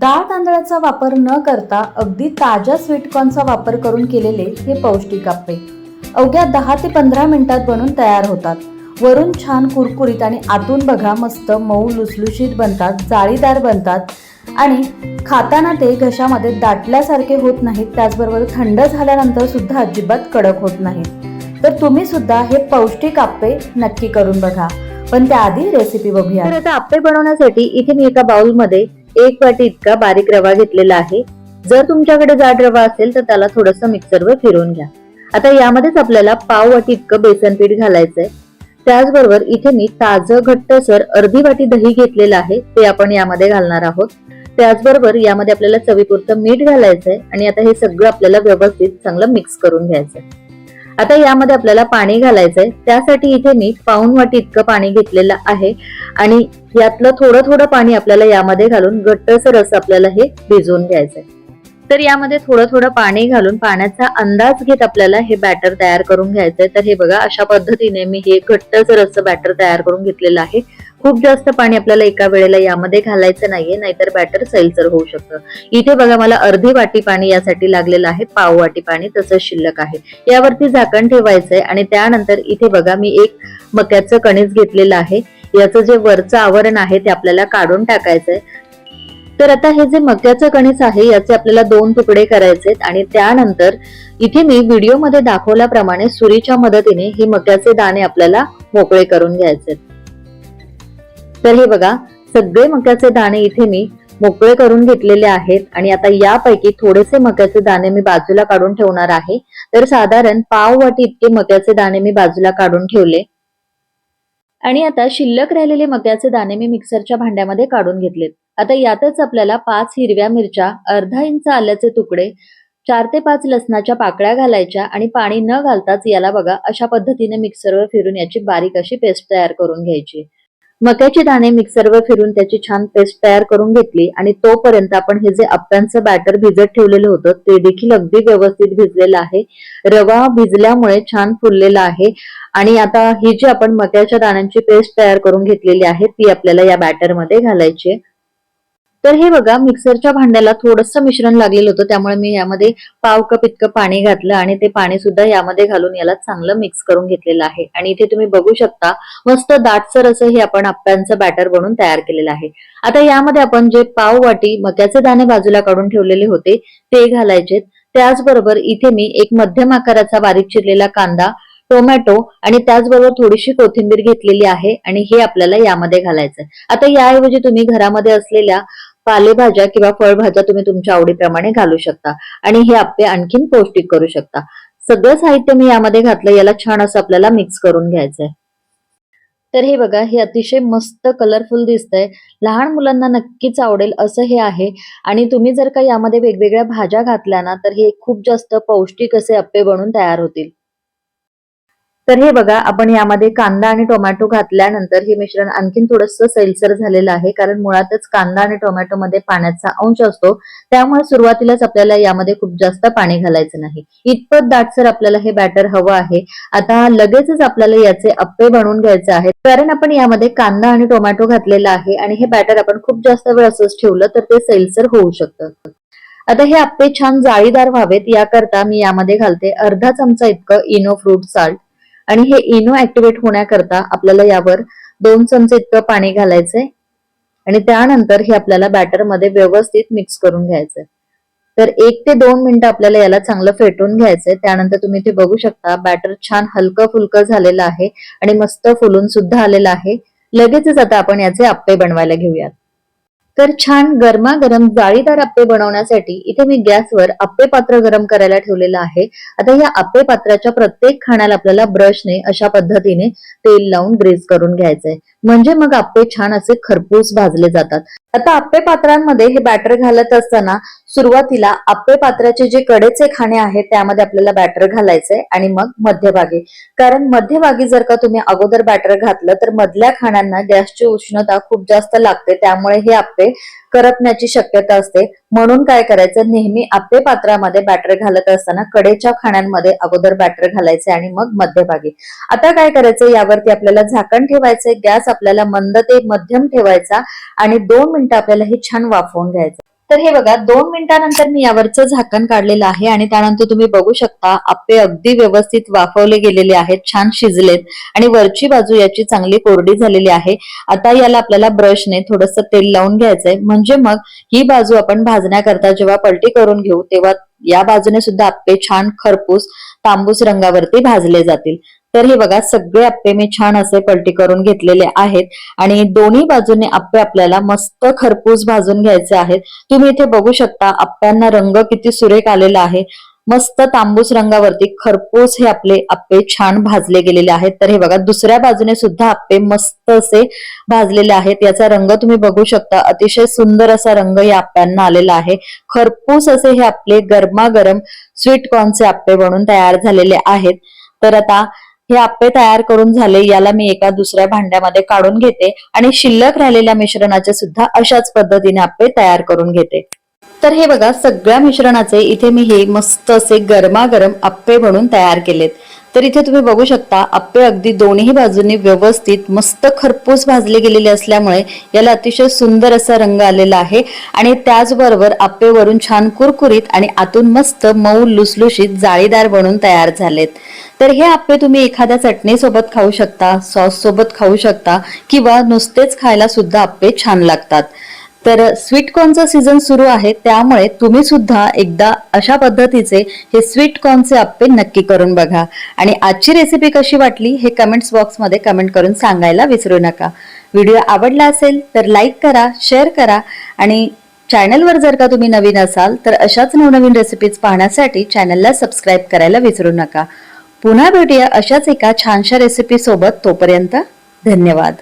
डाळ तांदळाचा वापर न करता अगदी ताज्या स्वीटकॉर्नचा वापर करून केलेले हे पौष्टिक आप्पे अवघ्या दहा ते पंधरा मिनिटात बनून तयार होतात. वरून छान कुरकुरीत आणि आतून बघा मस्त मऊ लुसलुशीत बनतात जाळीदार बनतात आणि खाताना ते घशामध्ये दाटल्यासारखे होत नाहीत त्याचबरोबर थंड झाल्यानंतर सुद्धा अजिबात कडक होत नाहीत. तर तुम्ही सुद्धा हे पौष्टिक आप्पे नक्की करून बघा. पण त्याआधी रेसिपी बघूया. तर आता आप्पे बनवण्यासाठी इथे मी एका बाउलमध्ये एक वाटी इतका बारीक रवा घेतलेला आहे. जर तुमच्याकडे जाड रवा असेल तर त्याला थोडस मिक्सरवर फिरवून घ्या. आता यामध्येच आपल्याला पाव वाटी इतकं बेसन पीठ घालायचंय. त्याचबरोबर इथे मी ताजं घट्टसर अर्धी वाटी दही घेतलेलं आहे ते आपण यामध्ये घालणार आहोत. त्याचबरोबर यामध्ये आपल्याला चवीपुरतं मीठ घालायचंय आणि आता हे सगळं आपल्याला व्यवस्थित चांगलं मिक्स करून घ्यायचंय. आता यामध्ये आपल्याला पाणी घालायचंय. त्यासाठी इथे मी पाऊन वाटी इतकं पाणी घेतलेलं आहे. आणि यातलं थोडं थोडं पाणी आपल्याला यामध्ये घालून घट्टसर असं आपल्याला हे भिजवून घ्यायचंय. तर यामध्ये थोडं थोडं पाणी घालून पाण्याचा अंदाज घेत आपल्याला हे बॅटर तयार करून घ्यायचंय. तर हे बघा अशा पद्धतीने मी हे घट्टसर असं बॅटर तयार करून घेतलेलं आहे. खूप जास्त पाणी आपल्याला एका वेळेला यामध्ये घालायचं नाहीये नाहीतर बॅटर सैलसर होऊ शकतं. इथे बघा मला अर्धी वाटी पाणी यासाठी लागलेलं आहे पाव वाटी पाणी तसंच शिल्लक आहे. यावरती झाकण ठेवायचंय आणि त्यानंतर इथे बघा मी एक मक्याचं कणीस घेतलेलं आहे. याचं जे वरचं आवरण आहे ते आपल्याला काढून टाकायचंय. तर आता हे जे मक्याचं कणीस आहे याचे आपल्याला दोन तुकडे करायचे आणि त्यानंतर इथे मी व्हिडिओमध्ये दाखवल्याप्रमाणे सुरीच्या मदतीने हे मक्याचे दाणे आपल्याला मोकळे करून घ्यायचे तर हे बघा सगळे मक्याचे दाणे इथे मी मोकळे करून घेतलेले आहेत आणि आता यापैकी थोडेसे मक्याचे दाणे मी बाजूला काढून ठेवणार आहे. तर साधारण पाव वाटी इतके मक्याचे दाणे मी बाजूला काढून ठेवले. आणि आता शिल्लक राहिलेले मक्याचे दाणे मी मिक्सरच्या भांड्यामध्ये काढून घेतलेत. आता यातच आपल्याला पाच हिरव्या मिरच्या अर्धा इंच आल्याचे तुकडे चार ते पाच लसणाच्या पाकळ्या घालायच्या आणि पाणी न घालताच याला बघा अशा पद्धतीने मिक्सरवर फिरून याची बारीक अशी पेस्ट तयार करून घ्यायची मक्याचे दाणे मिक्सरवर फिरून त्याची छान पेस्ट तयार करून घेतली आणि तोपर्यंत आपण हे जे अप्प्यांचं बॅटर भिजत ठेवलेलं होतं ते देखील अगदी व्यवस्थित भिजलेलं आहे रवा भिजल्यामुळे छान फुललेला आहे आणि आता ही जी आपण मक्याच्या दाण्यांची पेस्ट तयार करून घेतलेली आहे ती आपल्याला या बॅटरमध्ये घालायची आहे. तर हे बघा मिक्सरच्या भांड्याला थोडंसं मिश्रण लागलेलं होतं त्यामुळे मी यामध्ये पाव कप इतकं पाणी घातलं आणि ते पाणी सुद्धा यामध्ये घालून याला चांगलं मिक्स करून घेतलेलं आहे. आणि इथे तुम्ही बघू शकता मस्त दाटसर असं हे आपण आप्यांचं बॅटर बनवून तयार केलेलं आहे. आता यामध्ये आपण जे पाव वाटी मक्याचे दाणे बाजूला काढून ठेवलेले होते ते घालायचे त्याचबरोबर इथे मी एक मध्यम आकाराचा बारीक चिरलेला कांदा टोमॅटो आणि त्याचबरोबर थोडीशी कोथिंबीर घेतलेली आहे आणि हे आपल्याला यामध्ये घालायचं आता याऐवजी तुम्ही घरामध्ये असलेल्या पालेभाज्या किंवा फळभाज्या तुम्ही तुमच्या आवडीप्रमाणे घालू शकता. आणि हे आप्पे आणखीन पौष्टिक करू शकता. सगळं साहित्य मी यामध्ये घातलं. याला छान असं आपल्याला मिक्स करून घ्यायचंय. तर हे बघा हे अतिशय मस्त कलरफुल दिसतंय. लहान मुलांना नक्कीच आवडेल असं हे आहे. आणि तुम्ही जर का यामध्ये वेगवेगळ्या भाज्या घातल्या ना तर हे खूप जास्त पौष्टिक असे अप्पे बनून तयार होतील. तर हे बघा आपण यामध्ये कांदा आणि टोमॅटो घातल्यानंतर हे मिश्रण आणखीन थोडंसं सैलसर झालेलं आहे कारण मुळातच कांदा आणि टोमॅटोमध्ये पाण्याचा अंश असतो. त्यामुळे सुरुवातीलाच आपल्याला यामध्ये खूप जास्त पाणी घालायचं नाही. इतपत दाटसर आपल्याला हे बॅटर हवं आहे. आता लगेचच आपल्याला याचे अप्पे बनवून घ्यायचे आहेत. कारण आपण यामध्ये कांदा आणि टोमॅटो घातलेला आहे आणि हे बॅटर आपण खूप जास्त वेळ असंच ठेवलं तर ते सैलसर होऊ शकतं. आता हे अप्पे छान जाळीदार व्हावेत. याकरता मी यामध्ये घालते अर्धा चमचा इतकं इनो फ्रूट साल्ट. आणि हे इनो ऍक्टिव्हेट होण्याकरता आपल्याला यावर दोन चमचे इतकं पाणी घालायचंय. आणि त्यानंतर हे आपल्याला बॅटरमध्ये व्यवस्थित मिक्स करून घ्यायचंय. तर एक ते दोन मिनिटं आपल्याला याला चांगलं फेटून घ्यायचंय. त्यानंतर तुम्ही ते बघू शकता बॅटर छान हलकं फुलकं झालेलं आहे आणि मस्त फुलून सुद्धा आलेलं आहे. लगेचच आता आपण याचे आप्पे बनवायला घेऊयात. तर छान गरमागरम जाळीदार आप्पे बनवण्यासाठी इथे मी गॅसवर आप्पे पात्र गरम करायला ठेवलेलं आहे. आता या आप्पे पात्राच्या प्रत्येक खाण्याला आपल्याला ब्रशने अशा पद्धतीने तेल लावून ग्रेज करून घ्यायचंय. म्हणजे मग आप्पे छान असे खरपूस भाजले जातात. आता आप्पे पात्रांमध्ये हे बॅटर घालत असताना सुरुवातीला आप्पे पात्राचे जे कडेचे खाणे आहेत त्यामध्ये आपल्याला बॅटर घालायचंय आणि मग मध्यभागी. कारण मध्यभागी जर का तुम्ही अगोदर बॅटर घातलं तर मधल्या खाण्यांना गॅसची उष्णता खूप जास्त लागते. त्यामुळे हे आप्पे करपण्याची शक्यता असते. म्हणून काय करायचं नेहमी आप्पे पात्रामध्ये बॅटर घालत असताना कडेच्या खाण्यांमध्ये अगोदर बॅटर घालायचे आणि मग मध्यभागी. आता काय करायचं यावरती आपल्याला झाकण ठेवायचंय गॅस आपल्याला मंद ते मध्यम ठेवायचा आणि दोन मिनिटं आपल्याला हे छान वाफवून घ्यायचं. तर हे बघा दोन मिनिटानंतर मी यावरचं झाकण काढलेलं आहे आणि त्यानंतर तुम्ही बघू शकता आप्पे अगदी व्यवस्थित वाफवले गेलेले आहेत छान शिजलेत आणि वरची बाजू याची चांगली कोरडी झालेली आहे. आता याला आपल्याला ब्रशने थोडस तेल लावून घ्यायचंय. म्हणजे मग ही बाजू आपण भाजण्याकरता जेव्हा पलटी करून घेऊ तेव्हा या बाजूने सुद्धा आप्पे छान खरपूस तांबूस रंगावरती भाजले जातील. तर हे बघा सगळे आप्पे मी छान असे पलटी करून घेतलेले आहेत. आणि दोन्ही बाजूने आप्पे आपल्याला मस्त खरपूस भाजून घ्यायचे आहेत. तुम्ही इथे बघू शकता आप्प्यांना रंग किती सुरेख आलेला आहे. मस्त तांबूस रंगावरती खरपूस हे आपले आप्पे छान भाजले गेलेले आहेत. तर हे बघा दुसऱ्या बाजूने सुद्धा आप्पे मस्त असे भाजलेले आहेत. याचा रंग तुम्ही बघू शकता अतिशय सुंदर असा रंग या आप्प्यांना आलेला आहे. खरपूस असे हे आपले गरमागरम स्वीट कॉर्नचे आप्पे बनून तयार झालेले आहेत. तर आता हे आप्पे तयार करून झाले याला मी एका दुसऱ्या भांड्यामध्ये काढून घेते आणि शिल्लक राहिलेल्या मिश्रणाचे सुद्धा अशाच पद्धतीने आप्पे तयार करून घेते. तर हे बघा सगळ्या मिश्रणाचे इथे मी हे मस्त असे गरमागरम आप्पे बनवून तयार केलेत. तर इथे तुम्ही बघू शकता आप्पे अगदी दोन्ही बाजूंनी व्यवस्थित मस्त खरपूस भाजले गेलेले असल्यामुळे याला अतिशय सुंदर असा रंग आलेला आहे. आणि त्याचबरोबर आप्पे वरून छान कुरकुरीत आणि आतून मस्त मऊ लुसलुशीत जाळीदार बनून तयार झालेत. तर हे आप्पे तुम्ही एखाद्या चटणी सोबत खाऊ शकता सॉस सोबत खाऊ शकता किंवा नुसतेच खायला सुद्धा आप्पे छान लागतात. तर स्वीटकॉर्नचा सीझन सुरू आहे त्यामुळे तुम्ही सुद्धा एकदा अशा पद्धतीचे हे स्वीटकॉर्नचे आप्पे नक्की करून बघा. आणि आजची रेसिपी कशी वाटली हे कमेंट्स बॉक्समध्ये कमेंट करून सांगायला विसरू नका. व्हिडिओ आवडला असेल तर लाईक करा शेअर करा. आणि चॅनलवर जर का तुम्ही नवीन असाल तर अशाच नवनवीन रेसिपीज पाहण्यासाठी चॅनलला सबस्क्राईब करायला विसरू नका. पुन्हा भेटूया अशाच एका छानशा रेसिपीसोबत तोपर्यंत धन्यवाद.